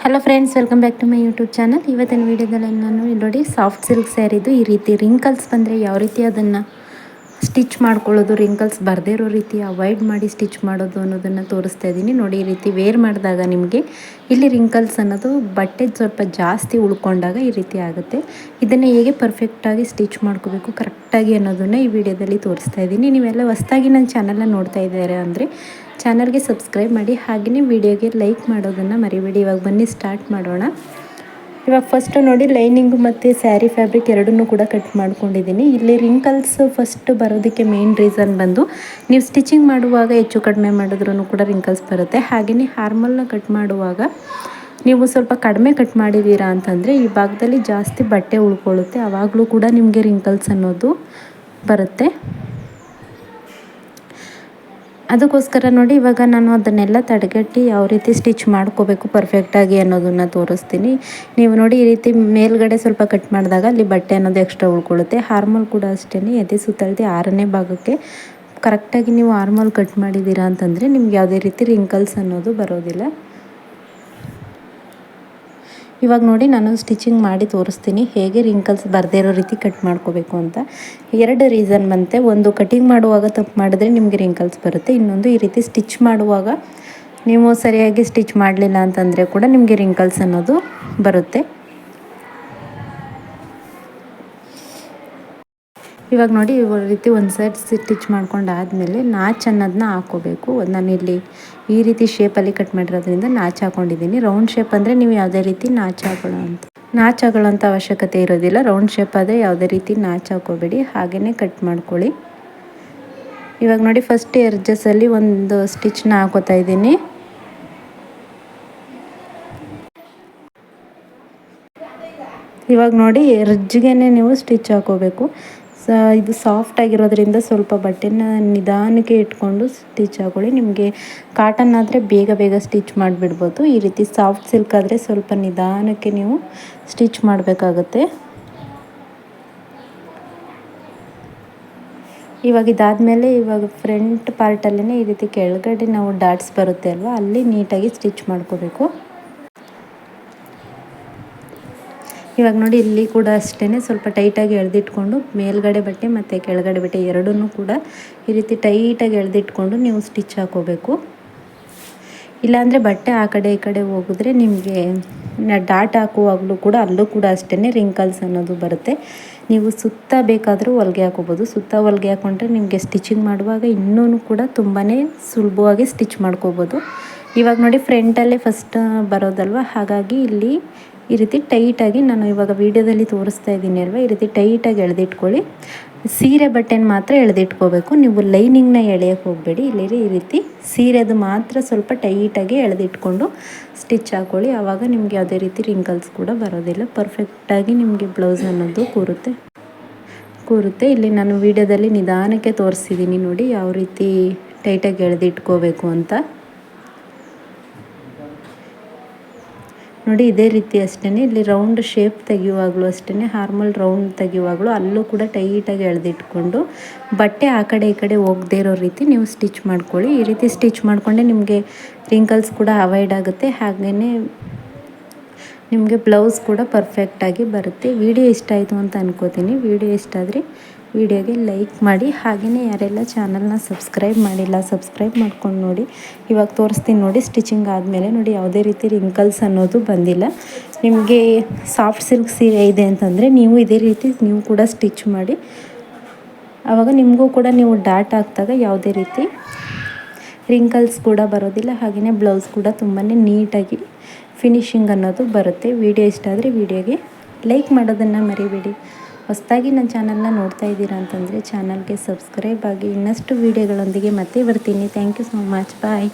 Hello friends welcome back to my YouTube channel ಇವತ್ತಿನ ವೀಡಿಯೋದಲ್ಲಿ ನಾನು ನೋಡಿ ಸಾಫ್ಟ್ ಸಿಲ್ಕ್ ಸ್ಯಾರಿದು ಈ ರೀತಿ ರಿಂಕಲ್ಸ್ ಬಂದರೆ ಯಾವ ರೀತಿ ಅದನ್ನು ಸ್ಟಿಚ್ ಮಾಡ್ಕೊಳ್ಳೋದು ರಿಂಕಲ್ಸ್ ಬರದೇ ಇರೋ ರೀತಿ ಅವಾಯ್ಡ್ ಮಾಡಿ ಸ್ಟಿಚ್ ಮಾಡೋದು ಅನ್ನೋದನ್ನು ತೋರಿಸ್ತಾ ಇದ್ದೀನಿ ನೋಡಿ ಈ ರೀತಿ ವೇರ್ ಮಾಡಿದಾಗ ನಿಮಗೆ ಇಲ್ಲಿ ರಿಂಕಲ್ಸ್ ಅನ್ನೋದು ಬಟ್ಟೆ ಸ್ವಲ್ಪ ಜಾಸ್ತಿ ಉಳ್ಕೊಂಡಾಗ ಈ ರೀತಿ ಆಗುತ್ತೆ. ಇದನ್ನು ಹೇಗೆ ಪರ್ಫೆಕ್ಟಾಗಿ ಸ್ಟಿಚ್ ಮಾಡ್ಕೋಬೇಕು ಕರೆಕ್ಟಾಗಿ ಅನ್ನೋದನ್ನು ಈ ವಿಡಿಯೋದಲ್ಲಿ ತೋರಿಸ್ತಾ ಇದ್ದೀನಿ ನೀವೆಲ್ಲ ಹೊಸ್ದಾಗಿ ನನ್ನ ಚಾನಲ್ನ ನೋಡ್ತಾ ಇದ್ದಾರೆ ಅಂದರೆ ಚಾನಲ್ಗೆ ಸಬ್ಸ್ಕ್ರೈಬ್ ಮಾಡಿ ಹಾಗೆಯೇ ವಿಡಿಯೋಗೆ ಲೈಕ್ ಮಾಡೋದನ್ನು ಮರಿಬೇಡಿ. ಇವಾಗ ಬನ್ನಿ, ಸ್ಟಾರ್ಟ್ ಮಾಡೋಣ. ಇವಾಗ ಫಸ್ಟು ನೋಡಿ ಲೈನಿಂಗು ಮತ್ತು ಸ್ಯಾರಿ ಫ್ಯಾಬ್ರಿಕ್ ಎರಡನ್ನೂ ಕೂಡ ಕಟ್ ಮಾಡ್ಕೊಂಡಿದ್ದೀನಿ. ಇಲ್ಲಿ ರಿಂಕಲ್ಸ್ ಫಸ್ಟ್ ಬರೋದಕ್ಕೆ ಮೇನ್ ರೀಸನ್ ಬಂದು, ನೀವು ಸ್ಟಿಚಿಂಗ್ ಮಾಡುವಾಗ ಹೆಚ್ಚು ಕಡಿಮೆ ಮಾಡಿದ್ರೂ ಕೂಡ ರಿಂಕಲ್ಸ್ ಬರುತ್ತೆ. ಹಾಗೆಯೇ ಹಾರ್ಮಲ್ನ ಕಟ್ ಮಾಡುವಾಗ ನೀವು ಸ್ವಲ್ಪ ಕಡಿಮೆ ಕಟ್ ಮಾಡಿದ್ದೀರಾ ಅಂತಂದರೆ, ಈ ಭಾಗದಲ್ಲಿ ಜಾಸ್ತಿ ಬಟ್ಟೆ ಉಳ್ಕೊಳ್ಳುತ್ತೆ. ಆವಾಗಲೂ ಕೂಡ ನಿಮಗೆ ರಿಂಕಲ್ಸ್ ಅನ್ನೋದು ಬರುತ್ತೆ. ಅದಕ್ಕೋಸ್ಕರ ನೋಡಿ, ಇವಾಗ ನಾನು ಅದನ್ನೆಲ್ಲ ತಡೆಗಟ್ಟಿ ಯಾವ ರೀತಿ ಸ್ಟಿಚ್ ಮಾಡ್ಕೋಬೇಕು ಪರ್ಫೆಕ್ಟಾಗಿ ಅನ್ನೋದನ್ನು ತೋರಿಸ್ತೀನಿ. ನೀವು ನೋಡಿ, ಈ ರೀತಿ ಮೇಲ್ಗಡೆ ಸ್ವಲ್ಪ ಕಟ್ ಮಾಡಿದಾಗ ಅಲ್ಲಿ ಬಟ್ಟೆ ಅನ್ನೋದು ಎಕ್ಸ್ಟ್ರಾ ಉಳ್ಕೊಳ್ಳುತ್ತೆ. ಹಾರ್ಮಲ್ ಕೂಡ ಅಷ್ಟೇ ಎದೆ ಸುತ್ತಳತೆ ಆರನೇ ಭಾಗಕ್ಕೆ. ಕರೆಕ್ಟಾಗಿ ನೀವು ಹಾರ್ಮಲ್ ಕಟ್ ಮಾಡಿದ್ದೀರಾ ಅಂತಂದರೆ, ನಿಮ್ಗೆ ಯಾವುದೇ ರೀತಿ ರಿಂಕಲ್ಸ್ ಅನ್ನೋದು ಬರೋದಿಲ್ಲ. ಇವಾಗ ನೋಡಿ ನಾನು ಸ್ಟಿಚಿಂಗ್ ಮಾಡಿ ತೋರಿಸ್ತೀನಿ. ಹೇಗೆ ರಿಂಕಲ್ಸ್ ಬರದೇ ಇರೋ ರೀತಿ ಕಟ್ ಮಾಡ್ಕೋಬೇಕು ಅಂತ. ಎರಡು ರೀಸನ್ ಬಂತೆ. ಒಂದು ಕಟಿಂಗ್ ಮಾಡುವಾಗ ತಪ್ಪು ಮಾಡಿದ್ರೆ ನಿಮಗೆ ರಿಂಕಲ್ಸ್ ಬರುತ್ತೆ. ಇನ್ನೊಂದು ಈ ರೀತಿ ಸ್ಟಿಚ್ ಮಾಡುವಾಗ ನೀವು ಸರಿಯಾಗಿ ಸ್ಟಿಚ್ ಮಾಡಲಿಲ್ಲ ಅಂತಂದರೆ ಕೂಡ ನಿಮಗೆ ರಿಂಕಲ್ಸ್ ಅನ್ನೋದು ಬರುತ್ತೆ. ಇವಾಗ ನೋಡಿ ಈ ರೀತಿ ಒಂದು ಸೈಡ್ ಸ್ಟಿಚ್ ಮಾಡ್ಕೊಂಡು ಆದಮೇಲೆ ನಾಚ್ ಅನ್ನೋದನ್ನ ಹಾಕೋಬೇಕು. ನಾನಿಲ್ಲಿ ಈ ರೀತಿ ಶೇಪಲ್ಲಿ ಕಟ್ ಮಾಡಿರೋದ್ರಿಂದ ನಾಚ್ ಹಾಕೊಂಡಿದ್ದೀನಿ. ರೌಂಡ್ ಶೇಪ್ ಅಂದರೆ ನೀವು ಯಾವುದೇ ರೀತಿ ನಾಚ್ ಹಾಕೊಳ್ಳೋ ಅಂತ. ನಾಚ್ ಹಾಕೊಳ್ಳೋಂಥ ಅವಶ್ಯಕತೆ ಇರೋದಿಲ್ಲ. ರೌಂಡ್ ಶೇಪ್ ಆದರೆ ಯಾವುದೇ ರೀತಿ ನಾಚ್ ಹಾಕೋಬೇಡಿ. ಹಾಗೆಯೇ ಕಟ್ ಮಾಡ್ಕೊಳ್ಳಿ. ಇವಾಗ ನೋಡಿ ಫಸ್ಟ್ ಎರ್ಜಸ್ಸಲ್ಲಿ ಒಂದು ಸ್ಟಿಚ್ನ ಹಾಕೋತಾ ಇದ್ದೀನಿ. ಇವಾಗ ನೋಡಿ ಎರ್ಜ್ಗೆ ನೀವು ಸ್ಟಿಚ್ ಹಾಕೋಬೇಕು. ಸ, ಇದು ಸಾಫ್ಟ್ ಆಗಿರೋದ್ರಿಂದ ಸ್ವಲ್ಪ ಬಟ್ಟೆನ ನಿಧಾನಕ್ಕೆ ಇಟ್ಕೊಂಡು ಸ್ಟಿಚ್ ಹಾಕೊಳ್ಳಿ ನಿಮಗೆ ಕಾಟನ್ ಆದರೆ ಬೇಗ ಬೇಗ ಸ್ಟಿಚ್ ಮಾಡಿಬಿಡ್ಬೋದು. ಈ ರೀತಿ ಸಾಫ್ಟ್ ಸಿಲ್ಕ್ ಆದರೆ ಸ್ವಲ್ಪ ನಿಧಾನಕ್ಕೆ ನೀವು ಸ್ಟಿಚ್ ಮಾಡಬೇಕಾಗತ್ತೆ. ಇವಾಗ ಇದಾದಮೇಲೆ ಇವಾಗ ಫ್ರಂಟ್ ಪಾರ್ಟಲ್ಲೇ ಈ ರೀತಿ ಕೆಳಗಡೆ ನಾವು ಡಾಟ್ಸ್ ಬರುತ್ತೆ ಅಲ್ವಾ, ಅಲ್ಲಿ ನೀಟಾಗಿ ಸ್ಟಿಚ್ ಮಾಡ್ಕೋಬೇಕು. ಇವಾಗ ನೋಡಿ ಇಲ್ಲಿ ಕೂಡ ಅಷ್ಟೇ ಸ್ವಲ್ಪ ಟೈಟಾಗಿ ಎಳೆದಿಟ್ಕೊಂಡು ಮೇಲ್ಗಡೆ ಬಟ್ಟೆ ಮತ್ತು ಕೆಳಗಡೆ ಬಟ್ಟೆ ಎರಡನ್ನೂ ಕೂಡ ಈ ರೀತಿ ಟೈಟಾಗಿ ಎಳೆದಿಟ್ಕೊಂಡು ನೀವು ಸ್ಟಿಚ್ ಹಾಕೋಬೇಕು ಇಲ್ಲಾಂದರೆ ಬಟ್ಟೆ ಆ ಕಡೆ ಈ ಕಡೆ ಹೋಗಿದ್ರೆ ನಿಮಗೆ ಡಾಟ್ ಹಾಕುವಾಗಲೂ ಕೂಡ ಅಲ್ಲೂ ಕೂಡ ಅಷ್ಟೇ ರಿಂಕಲ್ಸ್ ಅನ್ನೋದು ಬರುತ್ತೆ. ನೀವು ಸುತ್ತ ಬೇಕಾದರೂ ಹೊಲಿಗೆ ಹಾಕೋಬೋದು ಸುತ್ತ ಹೊಲಿಗೆ ಹಾಕೊಂಡ್ರೆ ನಿಮಗೆ ಸ್ಟಿಚಿಂಗ್ ಮಾಡುವಾಗ ಇನ್ನೂ ಕೂಡ ತುಂಬಾ ಸುಲಭವಾಗಿ ಸ್ಟಿಚ್ ಮಾಡ್ಕೋಬೋದು. ಇವಾಗ ನೋಡಿ ಫ್ರಂಟಲ್ಲೇ ಫಸ್ಟ್ ಬರೋದಲ್ವ? ಹಾಗಾಗಿ ಇಲ್ಲಿ ಈ ರೀತಿ ಟೈಟಾಗಿ ನಾನು ಇವಾಗ ವೀಡಿಯೋದಲ್ಲಿ ತೋರಿಸ್ತಾ ಇದ್ದೀನಿ ಅಲ್ವಾ? ಈ ರೀತಿ ಟೈಟಾಗಿ ಎಳೆದಿಟ್ಕೊಳ್ಳಿ. ಸೀರೆ ಬಟ್ಟೆನ ಮಾತ್ರ ಎಳೆದಿಟ್ಕೋಬೇಕು. ನೀವು ಲೈನಿಂಗ್ನ ಎಳೆಯೋಕ್ಕೆ ಹೋಗಬೇಡಿ. ಇಲ್ಲಿ ಈ ರೀತಿ ಸೀರೆದು ಮಾತ್ರ ಸ್ವಲ್ಪ ಟೈಟಾಗಿ ಎಳೆದಿಟ್ಕೊಂಡು ಸ್ಟಿಚ್ ಹಾಕ್ಕೊಳ್ಳಿ ಆವಾಗ ನಿಮ್ಗೆ ಯಾವುದೇ ರೀತಿ ರಿಂಕಲ್ಸ್ ಕೂಡ ಬರೋದಿಲ್ಲ. ಪರ್ಫೆಕ್ಟಾಗಿ ನಿಮಗೆ ಬ್ಲೌಸ್ ಅನ್ನೋದು ಕೂರುತ್ತೆ. ಕೂರುತ್ತೆ. ಇಲ್ಲಿ ನಾನು ವೀಡಿಯೋದಲ್ಲಿ ನಿಧಾನಕ್ಕೆ ತೋರಿಸಿದ್ದೀನಿ ನೋಡಿ ಯಾವ ರೀತಿ ಟೈಟಾಗಿ ಎಳೆದಿಟ್ಕೋಬೇಕು ಅಂತ. ನೋಡಿ, ಇದೇ ರೀತಿ ಅಷ್ಟೇ ಇಲ್ಲಿ ರೌಂಡ್ ಶೇಪ್ ತೆಗೆಯುವಾಗಲೂ ಅಷ್ಟೇ ಹಾರ್ಮಲ್ ರೌಂಡ್ ತೆಗೆಯುವಾಗಲೂ ಅಲ್ಲೂ ಕೂಡ ಟೈಟಾಗಿ ಎಳೆದಿಟ್ಕೊಂಡು, ಬಟ್ಟೆ ಆ ಕಡೆ ಈ ಕಡೆ ಹೋಗದೇ ಇರೋ ರೀತಿ ನೀವು ಸ್ಟಿಚ್ ಮಾಡ್ಕೊಳ್ಳಿ. ಈ ರೀತಿ ಸ್ಟಿಚ್ ಮಾಡಿಕೊಂಡೆ ನಿಮಗೆ ರಿಂಕಲ್ಸ್ ಕೂಡ ಅವಾಯ್ಡ್ ಆಗುತ್ತೆ. ಹಾಗೆಯೇ ನಿಮಗೆ ಬ್ಲೌಸ್ ಕೂಡ ಪರ್ಫೆಕ್ಟಾಗಿ ಬರುತ್ತೆ. ವಿಡಿಯೋ ಇಷ್ಟ ಆಯಿತು ಅಂತ ಅನ್ಕೋತೀನಿ. ವಿಡಿಯೋ ಇಷ್ಟ ಆದರೆ ವಿಡಿಯೋಗೆ ಲೈಕ್ ಮಾಡಿ. ಹಾಗೆಯೇ ಯಾರೆಲ್ಲ ಚಾನಲ್ನ ಸಬ್ಸ್ಕ್ರೈಬ್ ಮಾಡಿಲ್ಲ ಸಬ್ಸ್ಕ್ರೈಬ್ ಮಾಡ್ಕೊಂಡು ನೋಡಿ. ಇವಾಗ ತೋರಿಸ್ತೀನಿ ನೋಡಿ ಸ್ಟಿಚಿಂಗ್ ಆದಮೇಲೆ ನೋಡಿ, ಯಾವುದೇ ರೀತಿ ರಿಂಕಲ್ಸ್ ಅನ್ನೋದು ಬಂದಿಲ್ಲ. ನಿಮಗೆ ಸಾಫ್ಟ್ ಸಿಲ್ಕ್ ಸೀರೆ ಇದೆ ಅಂತಂದರೆ ನೀವು ಇದೇ ರೀತಿ ನೀವು ಕೂಡ ಸ್ಟಿಚ್ ಮಾಡಿ. ಆವಾಗ ನಿಮಗೂ ಕೂಡ ನೀವು ಡಾಟ್ ಹಾಕಿದಾಗ ಯಾವುದೇ ರೀತಿ ರಿಂಕಲ್ಸ್ ಕೂಡ ಬರೋದಿಲ್ಲ. ಹಾಗೆಯೇ ಬ್ಲೌಸ್ ಕೂಡ ತುಂಬಾ ನೀಟಾಗಿ ಫಿನಿಶಿಂಗ್ ಅನ್ನೋದು ಬರುತ್ತೆ. ವಿಡಿಯೋ ಇಷ್ಟ ಆದರೆ ವಿಡಿಯೋಗೆ ಲೈಕ್ ಮಾಡೋದನ್ನು ಮರಿಬೇಡಿ. ಹೊಸದಾಗಿ ನನ್ನ ಚಾನಲ್ನ ನೋಡ್ತಾ ಇದ್ದೀರಾ ಅಂತಂದರೆ ಚಾನಲ್ಗೆ ಸಬ್ಸ್ಕ್ರೈಬ್ ಆಗಿ ಇನ್ನಷ್ಟು ವೀಡಿಯೋಗಳೊಂದಿಗೆ ಮತ್ತೆ ಬರ್ತೀನಿ. Thank you so much. Bye.